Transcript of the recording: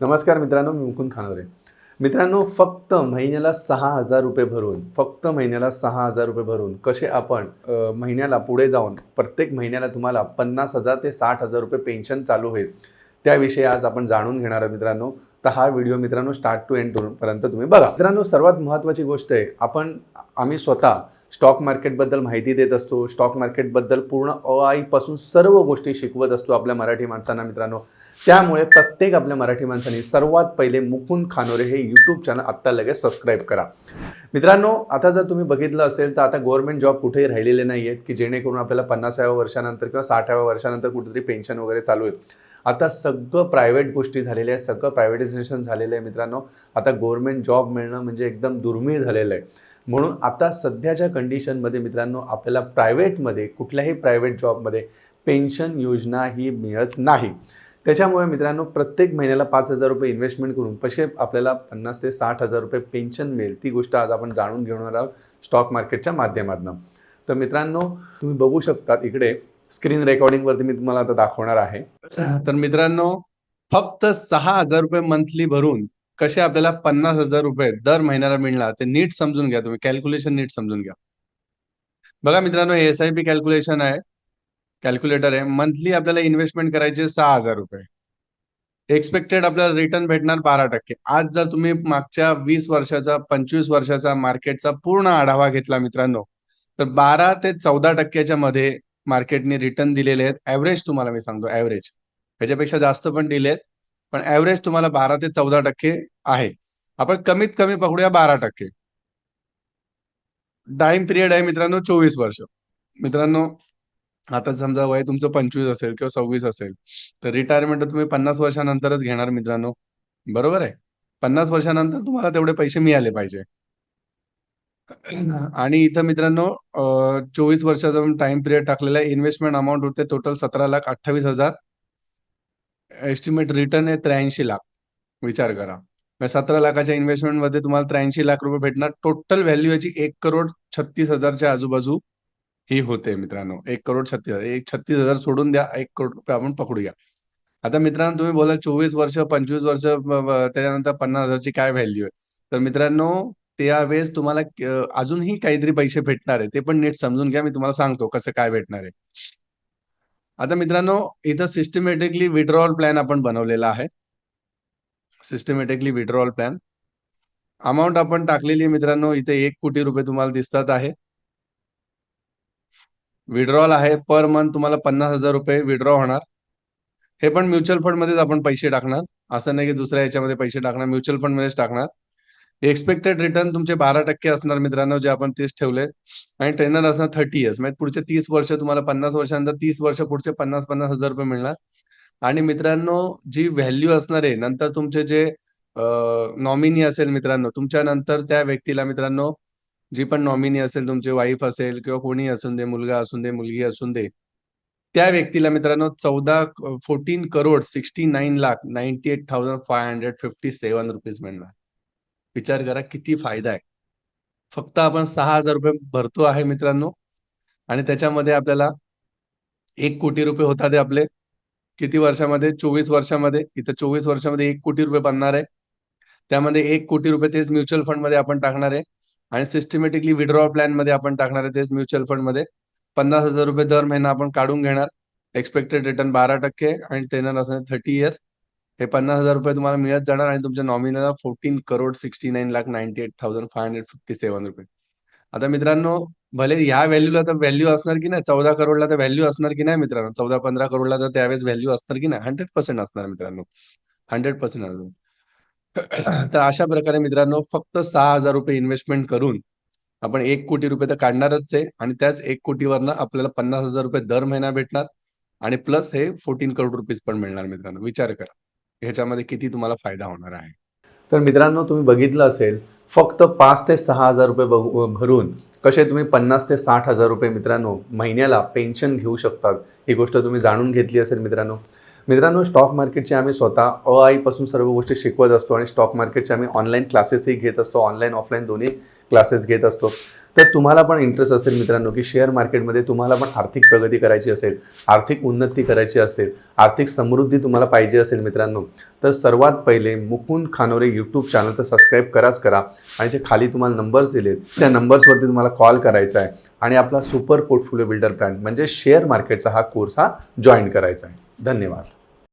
नमस्कार मित्रांनो मी मुकुंद खानवरे. मित्रांनो फक्त महिन्याला सहा हजार रुपये भरून फक्त महिन्याला सहा हजार रुपये भरून कसे आपण महिन्याला पुढे जाऊन प्रत्येक महिन्याला तुम्हाला पन्नास हजार ते साठ हजार रुपये पेन्शन चालू होईल त्याविषयी आज आपण जाणून घेणार आहोत मित्रांनो. तर हा व्हिडिओ मित्रांनो स्टार्ट टू एंड पर्यंत तुम्ही बघा. मित्रांनो सर्वात महत्त्वाची गोष्ट आहे आपण आम्ही स्वतः स्टॉक मार्केटबद्दल माहिती देत असतो स्टॉक मार्केटबद्दल पूर्ण अ आईपासून सर्व गोष्टी शिकवत असतो आपल्या मराठी माणसांना मित्रांनो. त्यामुळे प्रत्येक आपल्या मराठी माणसांनी सर्वात पहिले मुकुंद खानोरे हे यूट्यूब चॅनल आत्ता लगेच सबस्क्राईब करा. मित्रांनो आता जर तुम्ही बघितलं असेल तर आता गव्हर्नमेंट जॉब कुठेही राहिलेले नाही आहेत की जेणेकरून आपल्याला पन्नासाव्या वर्षानंतर किंवा साठाव्या वर्षानंतर कुठेतरी पेन्शन वगैरे चालू आहे आता सगळं प्रायव्हेट गोष्टी झालेल्या आहेत सगळं प्रायव्हेटायझेशन झालेलं आहे मित्रांनो. आता गव्हर्नमेंट जॉब मिळणं म्हणजे एकदम दुर्मिळ झालेलं आहे. म्हणून आता सध्याच्या कंडिशनमध्ये मित्रांनो आपल्याला प्रायव्हेटमध्ये कुठल्याही प्रायव्हेट जॉबमध्ये पेन्शन योजना ही मिळत नाही. त्याच्यामुळे मित्रांनो प्रत्येक महिन्याला पाच हजार रुपये इन्व्हेस्टमेंट करून पैसे आपल्याला पन्नास ते साठ हजार रुपये पेन्शन मिळेल. ती गोष्ट आज आपण जाणून घेणार आहोत स्टॉक मार्केटच्या माध्यमातून. तर मित्रांनो तुम्ही बघू शकता इकडे स्क्रीन रेकॉर्डिंगवरती मी तुम्हाला आता दाखवणार आहे. तर मित्रांनो फक्त सहा हजार रुपये मंथली भरून कसे आपल्याला पन्नास हजार रुपये दर महिन्याला मिळणार ते नीट समजून घ्या तुम्ही. कॅल्क्युलेशन नीट समजून घ्या. बघा मित्रांनो एस आय पी कॅल्क्युलेशन आहे. कॅल्क्युलेटर आहे. मंथली आपल्याला इन्व्हेस्टमेंट करायचे सहा हजार रुपये. एक्सपेक्टेड आपल्याला रिटर्न भेटणार बारा टक्के. आज जर तुम्ही मागच्या वीस वर्षाचा पंचवीस वर्षाचा मार्केटचा पूर्ण आढावा घेतला मित्रांनो तर बारा ते चौदा टक्क्याच्या मध्ये मार्केटने रिटर्न दिलेले आहेत. ऍव्हरेज तुम्हाला मी सांगतो ऍव्हरेज ह्याच्यापेक्षा जास्त पण दिलेत. पण ऍव्हरेज तुम्हाला बारा ते चौदा टक्के आहे. आपण कमीत कमी पकडूया बारा टक्के. टाइम पिरियड आहे मित्रांनो चोवीस वर्ष. मित्रांनो आता समजा वय तुमचं पंचवीस असेल किंवा सव्वीस असेल तर रिटायरमेंट तुम्ही पन्नास वर्षानंतरच घेणार मित्रांनो. बरोबर आहे? पन्नास वर्षानंतर तुम्हाला तेवढे पैसे मिळाले पाहिजे. आणि इथं मित्रांनो चोवीस वर्षाचा टाइम पिरियड टाकलेला आहे. इन्व्हेस्टमेंट अमाऊंट होते टोटल सतरा लाख अठ्ठावीस हजार. एस्टिमेट रिटर्न आहे त्र्याऐंशी लाख. विचार करा. सतरा लाखाच्या इन्व्हेस्टमेंटमध्ये तुम्हाला त्र्याऐंशी लाख रुपये भेटणार. टोटल व्हॅल्यू याची एक करोड छत्तीस हजारच्या आजूबाजू. ही होते मित्रांनो. एक करोड छत्तीस हजार. एक छत्तीस हजार सोडून द्या एक करोड रुपये आपण पकडूया. आता मित्रांनो तुम्ही बोला चोवीस वर्ष पंचवीस वर्ष त्याच्यानंतर पन्नास हजारची काय व्हॅल्यू आहे? तर मित्रांनो त्यावेळेस तुम्हाला अजूनही काहीतरी पैसे भेटणार आहे. ते पण नीट समजून घ्या. मी तुम्हाला सांगतो कसं काय भेटणार आहे. आता मित्रांनो इथं सिस्टमॅटिकली विड्रॉल प्लॅन आपण बनवलेला आहे. सिस्टमॅटिकली विड्रॉल प्लॅन अमाऊंट आपण टाकलेली मित्रांनो इथे एक कोटी रुपये तुम्हाला दिसतात आहे. विड्रॉल आहे पर मंथ तुम्हाला पन्नास हजार रुपये विड्रॉ होणार. हे पण म्युच्युअल फंड मध्येच आपण पैसे टाकणार. असं नाही की दुसऱ्या याच्यामध्ये पैसे टाकणार म्युच्युअल फंड मध्येच टाकणार. एक्सपेक्टेड रिटर्न तुमचे बारा टक्के असणार मित्रांनो जे आपण तेच ठेवले. आणि ट्रेनर असणार थर्टी इयर्स म्हणजे पुढचे तीस वर्ष तुम्हाला पन्नास वर्षानंतर तीस वर्ष पुढचे पन्नास पन्नास हजार रुपये मिळणार. आणि मित्रांनो जी व्हॅल्यू असणार आहे नंतर तुमचे जे नॉमिनी असेल मित्रांनो तुमच्या नंतर त्या व्यक्तीला मित्रांनो जी पण नॉमिनी असेल तुमची वाईफ असेल किंवा कोणी असून दे मुलगा असून दे मुलगी असून दे त्या व्यक्तीला मित्रांनो चौदा fourteen crore sixty nine lakh ninety eight thousand five hundred fifty seven rupees मिळणार. विचार करा किती फायदा आहे. फक्त आपण सहा हजार रुपये भरतो आहे मित्रांनो. आणि त्याच्यामध्ये आपल्याला एक कोटी रुपये होतात आपले. किती वर्षामध्ये? चोवीस वर्षामध्ये. इथं चोवीस वर्षामध्ये एक कोटी रुपये बनणार आहे. त्यामध्ये एक कोटी रुपये तेच म्युच्युअल फंडमध्ये आपण टाकणार आहे. आणि सिस्टमॅटिकली विड्रॉ प्लॅनमध्ये आपण टाकणार आहे तेच म्युच्युअल फंडमध्ये. पन्नास हजार रुपये दर महिना आपण काढून घेणार. एक्सपेक्टेड रिटर्न बारा टक्के आणि टेनर असणार थर्टी इयर हे पन्नास हजार रुपये तुम्हाला मिळत जाणार आणि तुमच्या nominal fourteen crore sixty nine lakh ninety eight thousand five hundred fifty seven रुपये. आता मित्रांनो भले ह्या व्हॅल्यूला तर व्हॅल्यू असणार की नाही चौदा करोडला तर व्हॅल्यू असणार की नाही मित्रांनो? चौदा पंधरा करोडला तर त्यावेळेस व्हॅल्यू असणार की नाही? हंड्रेड पर्सेंट असणार मित्रांनो. हंड्रेड पर्सेंट असणार. तर अशा प्रकारे मित्रांनो फक्त सहा हजार रुपये इन्व्हेस्टमेंट करून आपण एक कोटी रुपये तर काढणारच आहे आणि त्याच एक कोटीवरनं आपल्याला पन्नास हजार रुपये दर महिना भेटणार आणि प्लस हे फोर्टीन करोड रुपीज पण मिळणार मित्रांनो. विचार करा. ह्याच्यामध्ये किती तुम्हाला फायदा होणार आहे? तर मित्रांनो तुम्ही बघितलं असेल फक्त पाच ते सहा हजार रुपये भरून कसे तुम्ही पन्नास ते साठ हजार रुपये मित्रांनो महिन्याला पेन्शन घेऊ शकतात ही गोष्ट तुम्ही जाणून घेतली असेल मित्रांनो. मित्रांनो स्टॉक मार्केटचे आम्ही स्वतः अ आईपासून सर्व गोष्टी शिकवत असतो आणि स्टॉक मार्केटचे आम्ही ऑनलाईन क्लासेसही घेत असतो. ऑनलाईन ऑफलाईन दोन्ही क्लासेस घेत असतो. तर तुम्हाला पण इंटरेस्ट असेल मित्रांनो की शेअर मार्केटमध्ये तुम्हाला पण आर्थिक प्रगती करायची असेल आर्थिक उन्नती करायची असेल आर्थिक समृद्धी तुम्हाला पाहिजे असेल मित्रांनो तर सर्वात पहिले मुकुंद खानोरे यूट्यूब चॅनल तर सबस्क्राईब कराच करा. आणि जे खाली तुम्हाला नंबर्स दिलेत त्या नंबर्सवरती तुम्हाला कॉल करायचा आहे. आणि आपला सुपर पोर्टफोलिओ बिल्डर प्लॅन म्हणजे शेअर मार्केटचा हा कोर्स हा जॉईन करायचा आहे. धन्यवाद.